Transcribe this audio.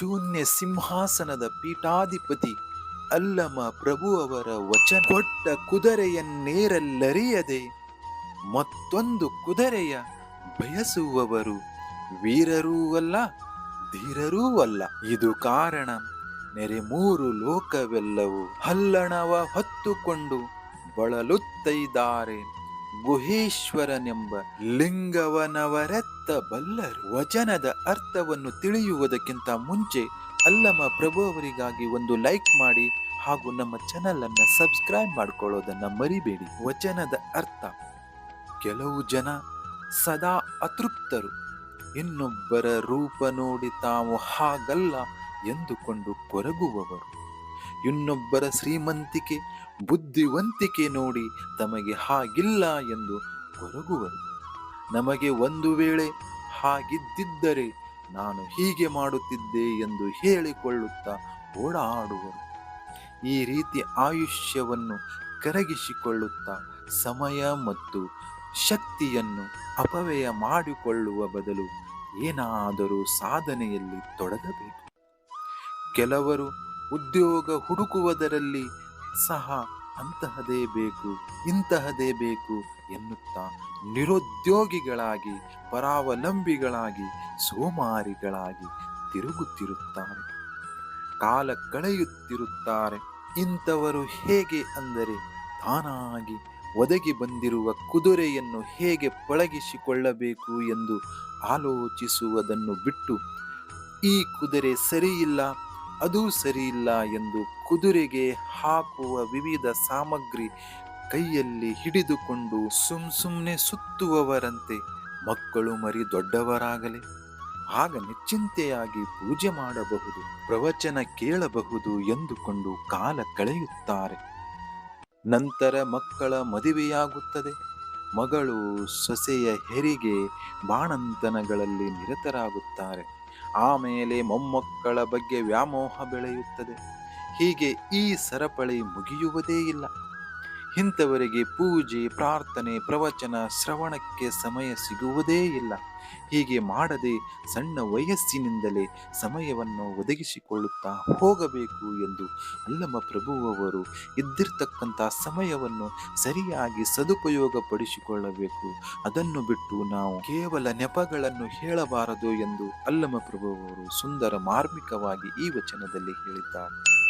ಶೂನ್ಯ ಸಿಂಹಾಸನದ ಪೀಠಾಧಿಪತಿ ಅಲ್ಲಮ ಪ್ರಭು ಅವರ ವಚನ ಕೊಟ್ಟ ಕುದುರೆಯನ್ನೇರಲ್ಲರಿಯದೆ ಮತ್ತೊಂದು ಕುದುರೆಯ ಬಯಸುವವರು ವೀರರೂ ಅಲ್ಲ, ಧೀರರೂ ಅಲ್ಲ. ಇದು ಕಾರಣ ನೆರೆ ಮೂರು ಲೋಕವೆಲ್ಲವೂ ಹಲ್ಲಣವ ಹೊತ್ತುಕೊಂಡು ಬಳಲುತ್ತೈದ್ದಾರೆ ಗುಹೇಶ್ವರನೆಂಬ ಲಿಂಗವನವರೆತ್ತ ಬಲ್ಲರು ವಚನದ ಅರ್ಥವನ್ನು ತಿಳಿಯುವುದಕ್ಕಿಂತ ಮುಂಚೆ ಅಲ್ಲಮ ಪ್ರಭು ಅವರಿಗಾಗಿ ಒಂದು ಲೈಕ್ ಮಾಡಿ ಹಾಗೂ ನಮ್ಮ ಚಾನಲ್ ಅನ್ನ ಸಬ್ಸ್ಕ್ರೈಬ್ ಮಾಡಿಕೊಳ್ಳೋದನ್ನ ಮರಿಬೇಡಿ. ವಚನದ ಅರ್ಥ, ಕೆಲವು ಜನ ಸದಾ ಅತೃಪ್ತರು. ಇನ್ನೊಬ್ಬರ ರೂಪ ನೋಡಿ ತಾವು ಹಾಗಲ್ಲ ಎಂದುಕೊಂಡು ಕೊರಗುವವರು. ಇನ್ನೊಬ್ಬರ ಶ್ರೀಮಂತಿಕೆ ಬುದ್ಧಿವಂತಿಕೆ ನೋಡಿ ತಮಗೆ ಹಾಗಿಲ್ಲ ಎಂದು ಕೊರಗುವರು ನಮಗೆ ಒಂದು ವೇಳೆ ಹಾಗಿದ್ದರೆ ನಾನು ಹೀಗೆ ಮಾಡುತ್ತಿದ್ದೆ ಎಂದು ಹೇಳಿಕೊಳ್ಳುತ್ತಾ ಓಡಾಡುವರು. ಈ ರೀತಿ ಆಯುಷ್ಯವನ್ನು ಕರಗಿಸಿಕೊಳ್ಳುತ್ತಾ ಸಮಯ ಮತ್ತು ಶಕ್ತಿಯನ್ನು ಅಪವ್ಯಯ ಮಾಡಿಕೊಳ್ಳುವ ಬದಲು ಏನಾದರೂ ಸಾಧನೆಯಲ್ಲಿ ತೊಡಗಬೇಕು. ಕೆಲವರು ಉದ್ಯೋಗ ಹುಡುಕುವುದರಲ್ಲಿ ಸಹ ಅಂತಹದೇ ಬೇಕು, ಇಂತಹದೇ ಬೇಕು ಎನ್ನುತ್ತಾ ನಿರುದ್ಯೋಗಿಗಳಾಗಿ, ಪರಾವಲಂಬಿಗಳಾಗಿ, ಸೋಮಾರಿಗಳಾಗಿ ತಿರುಗುತ್ತಿರುತ್ತಾರೆ. ಕಾಲ ಕಳೆಯುತ್ತಿರುತ್ತಾರೆ. ಇಂಥವರು ಹೇಗೆ ಅಂದರೆ ತಾನಾಗಿ ಒದಗಿ ಬಂದಿರುವ ಕುದುರೆಯನ್ನು ಹೇಗೆ ಪಳಗಿಸಿಕೊಳ್ಳಬೇಕು ಎಂದು ಆಲೋಚಿಸುವುದನ್ನು ಬಿಟ್ಟು, ಈ ಕುದುರೆ ಸರಿಯಿಲ್ಲ ಅದು ಸರಿಯಿಲ್ಲ ಎಂದು ಕುದುರೆಗೆ ಹಾಕುವ ವಿವಿಧ ಸಾಮಗ್ರಿ ಕೈಯಲ್ಲಿ ಹಿಡಿದುಕೊಂಡು ಸುಮ್ ಸುಮ್ಮನೆ ಸುತ್ತುವವರಂತೆ ಮಕ್ಕಳು ಮರಿ ದೊಡ್ಡವರಾಗಲಿ. ಆಗ ನಿಶ್ಚಿಂತೆಯಾಗಿ ಪೂಜೆ ಮಾಡಬಹುದು, ಪ್ರವಚನ ಕೇಳಬಹುದು ಎಂದುಕೊಂಡು ಕಾಲ ಕಳೆಯುತ್ತಾರೆ. ನಂತರ ಮಕ್ಕಳ ಮದುವೆಯಾಗುತ್ತದೆ. ಮಗಳು ಸೊಸೆಯ ಹೆರಿಗೆ ಬಾಣಂತನಗಳಲ್ಲಿ ನಿರತರಾಗುತ್ತಾರೆ. ಆಮೇಲೆ ಮೊಮ್ಮಕ್ಕಳ ಬಗ್ಗೆ ವ್ಯಾಮೋಹ ಬೆಳೆಯುತ್ತದೆ. ಹೀಗೆ ಈ ಸರಪಳಿ ಮುಗಿಯುವುದೇ ಇಲ್ಲ. ಇಂಥವರಿಗೆ ಪೂಜೆ, ಪ್ರಾರ್ಥನೆ, ಪ್ರವಚನ, ಶ್ರವಣಕ್ಕೆ ಸಮಯ ಸಿಗುವುದೇ ಇಲ್ಲ. ಹೀಗೆ ಮಾಡದೆ ಸಣ್ಣ ವಯಸ್ಸಿನಿಂದಲೇ ಸಮಯವನ್ನು ಒದಗಿಸಿಕೊಳ್ಳುತ್ತಾ ಹೋಗಬೇಕು ಎಂದು ಅಲ್ಲಮ್ಮ ಪ್ರಭುವವರು ಇದ್ದಿರ್ತಕ್ಕಂಥ ಸಮಯವನ್ನು ಸರಿಯಾಗಿ ಸದುಪಯೋಗ ಪಡಿಸಿಕೊಳ್ಳಬೇಕು ಅದನ್ನು ಬಿಟ್ಟು ನಾವು ಕೇವಲ ನೆಪಗಳನ್ನು ಹೇಳಬಾರದು ಎಂದು ಅಲ್ಲಮ್ಮ ಪ್ರಭುವವರು ಸುಂದರ ಮಾರ್ಮಿಕವಾಗಿ ಈ ವಚನದಲ್ಲಿ ಹೇಳಿದ್ದಾರೆ.